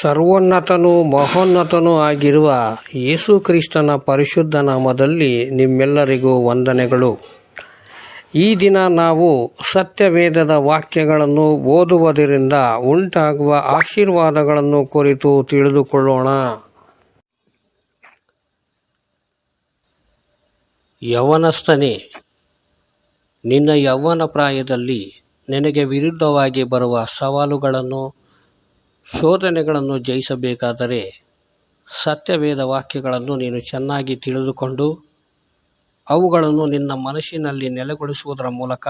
ಸರ್ವೋನ್ನತನೂ ಮಹೋನ್ನತನೂ ಆಗಿರುವ ಯೇಸು ಕ್ರಿಸ್ತನ ಪರಿಶುದ್ಧ ನಾಮದಲ್ಲಿ ನಿಮ್ಮೆಲ್ಲರಿಗೂ ವಂದನೆಗಳು. ಈ ದಿನ ನಾವು ಸತ್ಯವೇದದ ವಾಕ್ಯಗಳನ್ನು ಓದುವುದರಿಂದ ಉಂಟಾಗುವ ಆಶೀರ್ವಾದಗಳನ್ನು ಕುರಿತು ತಿಳಿದುಕೊಳ್ಳೋಣ. ಯವನಸ್ಥನೆ, ನಿನ್ನ ಯೌವನ ಪ್ರಾಯದಲ್ಲಿ ನಿನಗೆ ವಿರುದ್ಧವಾಗಿ ಬರುವ ಸವಾಲುಗಳನ್ನು ಶೋಧನೆಗಳನ್ನು ಜಯಿಸಬೇಕಾದರೆ ಸತ್ಯವೇದ ವಾಕ್ಯಗಳನ್ನು ನೀನು ಚೆನ್ನಾಗಿ ತಿಳಿದುಕೊಂಡು ಅವುಗಳನ್ನು ನಿನ್ನ ಮನಸ್ಸಿನಲ್ಲಿ ನೆಲೆಗೊಳಿಸುವುದರ ಮೂಲಕ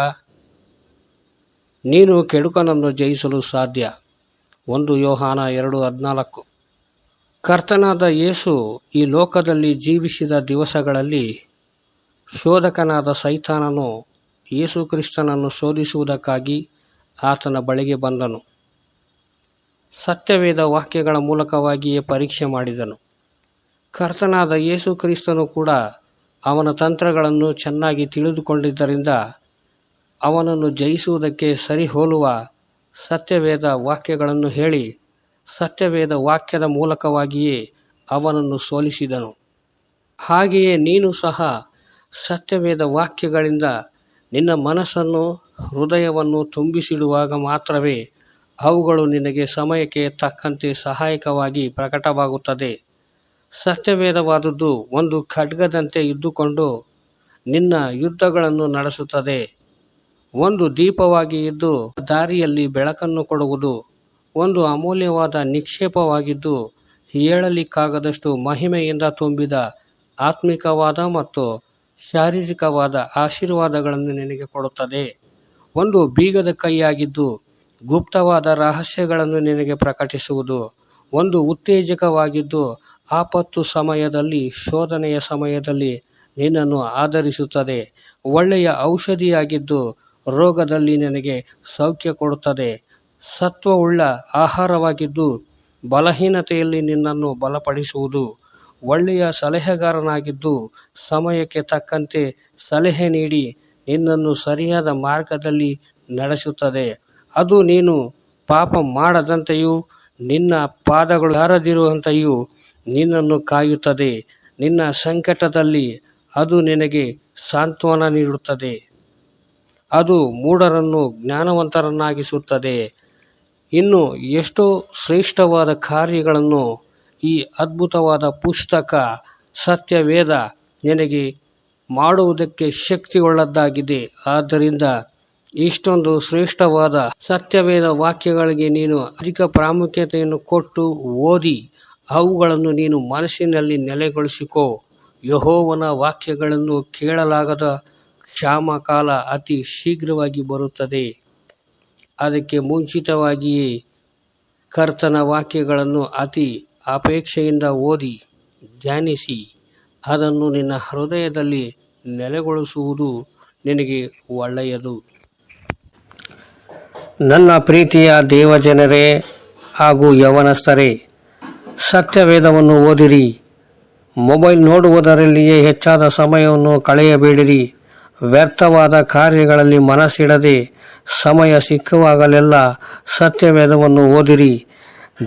ನೀನು ಕೆಡುಕನನ್ನು ಜಯಿಸಲು ಸಾಧ್ಯ. ಒಂದು ಯೋಹಾನ ಎರಡು ಹದಿನಾಲ್ಕು. ಕರ್ತನಾದ ಯೇಸು ಈ ಲೋಕದಲ್ಲಿ ಜೀವಿಸಿದ ದಿವಸಗಳಲ್ಲಿ ಶೋಧಕನಾದ ಸೈತಾನನು ಯೇಸು ಕ್ರಿಸ್ತನನ್ನು ಶೋಧಿಸುವುದಕ್ಕಾಗಿ ಆತನ ಬಳಿಗೆ ಬಂದನು. ಸತ್ಯವೇದ ವಾಕ್ಯಗಳ ಮೂಲಕವಾಗಿಯೇ ಪರೀಕ್ಷೆ ಮಾಡಿದನು. ಕರ್ತನಾದ ಯೇಸು ಕ್ರಿಸ್ತನು ಕೂಡ ಅವನ ತಂತ್ರಗಳನ್ನು ಚೆನ್ನಾಗಿ ತಿಳಿದುಕೊಂಡಿದ್ದರಿಂದ ಅವನನ್ನು ಜಯಿಸುವುದಕ್ಕೆ ಸರಿಹೋಲುವ ಸತ್ಯವೇದ ವಾಕ್ಯಗಳನ್ನು ಹೇಳಿ ಸತ್ಯವೇದ ವಾಕ್ಯದ ಮೂಲಕವಾಗಿಯೇ ಅವನನ್ನು ಸೋಲಿಸಿದನು. ಹಾಗೆಯೇ ನೀನು ಸಹ ಸತ್ಯವೇದ ವಾಕ್ಯಗಳಿಂದ ನಿನ್ನ ಮನಸ್ಸನ್ನು ಹೃದಯವನ್ನು ತುಂಬಿಸಿಡುವಾಗ ಮಾತ್ರವೇ ಅವುಗಳು ನಿನಗೆ ಸಮಯಕ್ಕೆ ತಕ್ಕಂತೆ ಸಹಾಯಕವಾಗಿ ಪ್ರಕಟವಾಗುತ್ತದೆ. ಸತ್ಯವೇದವಾದದ್ದು ಒಂದು ಖಡ್ಗದಂತೆ ಇದ್ದುಕೊಂಡು ನಿನ್ನ ಯುದ್ಧಗಳನ್ನು ನಡೆಸುತ್ತದೆ. ಒಂದು ದೀಪವಾಗಿ ಇದ್ದು ದಾರಿಯಲ್ಲಿ ಬೆಳಕನ್ನು ಕೊಡುವುದು, ಒಂದು ಅಮೂಲ್ಯವಾದ ನಿಕ್ಷೇಪವಾಗಿದ್ದು ಹೇಳಲಿಕ್ಕಾಗದಷ್ಟು ಮಹಿಮೆಯಿಂದ ತುಂಬಿದ ಆತ್ಮಿಕವಾದ ಮತ್ತು ಶಾರೀರಿಕವಾದ ಆಶೀರ್ವಾದಗಳನ್ನು ನಿನಗೆ ಕೊಡುತ್ತದೆ. ಒಂದು ಬೀಗದ ಕೈಯಾಗಿದ್ದು ಗುಪ್ತವಾದ ರಹಸ್ಯಗಳನ್ನು ನಿನಗೆ ಪ್ರಕಟಿಸುವುದು ಒಂದು ಉತ್ತೇಜಕವಾಗಿದ್ದು, ಆಪತ್ತು ಸಮಯದಲ್ಲಿ, ಶೋಧನೆಯ ಸಮಯದಲ್ಲಿ ನಿನ್ನನ್ನು ಆಧರಿಸುತ್ತದೆ. ಒಳ್ಳೆಯ ಔಷಧಿಯಾಗಿದ್ದು, ರೋಗದಲ್ಲಿ ನಿನಗೆ ಸೌಖ್ಯ ಕೊಡುತ್ತದೆ. ಸತ್ವವುಳ್ಳ ಆಹಾರವಾಗಿದ್ದು, ಬಲಹೀನತೆಯಲ್ಲಿ ನಿನ್ನನ್ನು ಬಲಪಡಿಸುವುದು. ಒಳ್ಳೆಯ ಸಲಹೆಗಾರನಾಗಿದ್ದು, ಸಮಯಕ್ಕೆ ತಕ್ಕಂತೆ ಸಲಹೆ ನೀಡಿ ನಿನ್ನನ್ನು ಸರಿಯಾದ ಮಾರ್ಗದಲ್ಲಿ ನಡೆಸುತ್ತದೆ. ಅದು ನೀನು ಪಾಪ ಮಾಡದಂತೆಯೂ, ನಿನ್ನ ಪಾದಗಳು ಹಾರದಿರುವಂತೆಯೂ ನಿನ್ನನ್ನು ಕಾಯುತ್ತದೆ. ನಿನ್ನ ಸಂಕಟದಲ್ಲಿ ಅದು ನಿನಗೆ ಸಾಂತ್ವನ ನೀಡುತ್ತದೆ. ಅದು ಮೂಢರನ್ನು ಜ್ಞಾನವಂತರನ್ನಾಗಿಸುತ್ತದೆ. ಇನ್ನು ಎಷ್ಟೋ ಶ್ರೇಷ್ಠವಾದ ಕಾರ್ಯಗಳನ್ನು ಈ ಅದ್ಭುತವಾದ ಪುಸ್ತಕ, ಸತ್ಯವೇದ ನಿನಗೆ ಮಾಡುವುದಕ್ಕೆ ಶಕ್ತಿಯುಳ್ಳದ್ದಾಗಿದೆ. ಆದ್ದರಿಂದ ಇಷ್ಟೊಂದು ಶ್ರೇಷ್ಠವಾದ ಸತ್ಯವೇದ ವಾಕ್ಯಗಳಿಗೆ ನೀನು ಅಧಿಕ ಪ್ರಾಮುಖ್ಯತೆಯನ್ನು ಕೊಟ್ಟು ಓದಿ ಅವುಗಳನ್ನು ನೀನು ಮನಸ್ಸಿನಲ್ಲಿ ನೆಲೆಗೊಳಿಸಿಕೋ. ಯಹೋವನ ವಾಕ್ಯಗಳನ್ನು ಕೇಳಲಾಗದ ಕ್ಷಾಮಕಾಲ ಅತಿ ಶೀಘ್ರವಾಗಿ ಬರುತ್ತದೆ. ಅದಕ್ಕೆ ಮುಂಚಿತವಾಗಿಯೇ ಕರ್ತನ ವಾಕ್ಯಗಳನ್ನು ಅತಿ ಅಪೇಕ್ಷೆಯಿಂದ ಓದಿ, ಧ್ಯಾನಿಸಿ. ಅದನ್ನು ನಿನ್ನ ಹೃದಯದಲ್ಲಿ ನೆಲೆಗೊಳಿಸುವುದು ನಿನಗೆ ಒಳ್ಳೆಯದು. ನನ್ನ ಪ್ರೀತಿಯ ದೇವಜನರೇ ಹಾಗೂ ಯವನಸ್ಥರೇ, ಸತ್ಯವೇದವನ್ನು ಓದಿರಿ. ಮೊಬೈಲ್ ನೋಡುವುದರಲ್ಲಿಯೇ ಹೆಚ್ಚಾದ ಸಮಯವನ್ನು ಕಳೆಯಬೇಡಿರಿ. ವ್ಯರ್ಥವಾದ ಕಾರ್ಯಗಳಲ್ಲಿ ಮನಸ್ಸಿಡದೆ ಸಮಯ ಸಿಕ್ಕುವಾಗಲೆಲ್ಲ ಸತ್ಯವೇದವನ್ನು ಓದಿರಿ.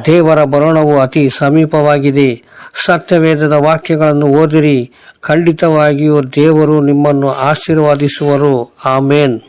ದೇವರ ಬರೋಣವು ಅತಿ ಸಮೀಪವಾಗಿದೆ. ಸತ್ಯವೇದದ ವಾಕ್ಯಗಳನ್ನು ಓದಿರಿ. ಖಂಡಿತವಾಗಿಯೂ ದೇವರು ನಿಮ್ಮನ್ನು ಆಶೀರ್ವಾದಿಸುವರು. ಆಮೇನ್.